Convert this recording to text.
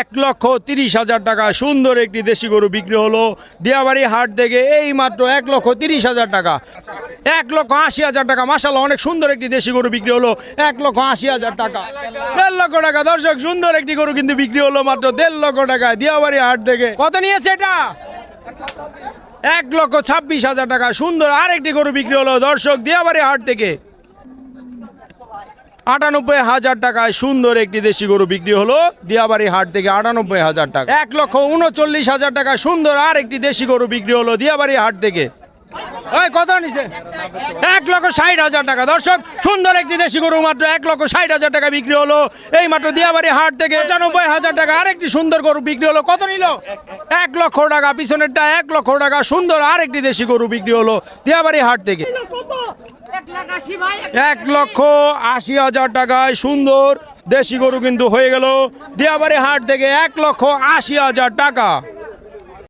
এক লক্ষ তিরিশ হাজার টাকা। সুন্দর একটি দেশি গরু বিক্রি হলো। দিয়াবাড়ি হাট থেকে এই মাত্র এক লক্ষ তিরিশ হাজার টাকা। এক লক্ষ আশি হাজার টাকা। মাসাল্লাহ অনেক সুন্দর একটি দেশি গরু বিক্রি হলো। এক লক্ষ আশি হাজার টাকা। দেড় লক্ষ টাকা। দর্শক, সুন্দর একটি গরু কিন্তু বিক্রি হলো মাত্র দেড় লক্ষ টাকা দিয়াবাড়ি হাট থেকে। কত নিয়েছে এটা? এক লক্ষ ছাব্বিশ হাজার টাকা। সুন্দর আরেকটি গরু বিক্রি হলো। দর্শক দিয়াবাড়ি হাট থেকে আটানব্বই হাজার টাকায় সুন্দর একটি দেশি গরু বিক্রি হলো দিয়াবাড়ি হাট থেকে আটানব্বই হাজার টাকা। এক লক্ষ উনচল্লিশ হাজার টাকা সুন্দর আর একটি দেশি গরু বিক্রি হলো দিয়াবাড়ি হাট থেকে। ওই কত নিছে এক লক্ষ ষাট হাজার টাকা। দর্শক, সুন্দর একটি দেশি গরু মাত্র এক লক্ষ ষাট হাজার টাকা বিক্রি হলো। এই মাত্র দিয়াবাড়ি হাট থেকে পঁচানব্বই হাজার টাকা। আরেকটি সুন্দর গরু বিক্রি হলো। কত নিল? এক লক্ষ টাকা। পিছনেরটা এক লক্ষ টাকা। সুন্দর আরেকটি দেশি গরু বিক্রি হলো দিয়াবাড়ি হাট থেকে। এক লক্ষ আশি হাজার টাকায় সুন্দর দেশি গরু কিন্তু হয়ে গেল। দিয়াবাড়ি হাট থেকে এক লক্ষ আশি হাজার টাকা।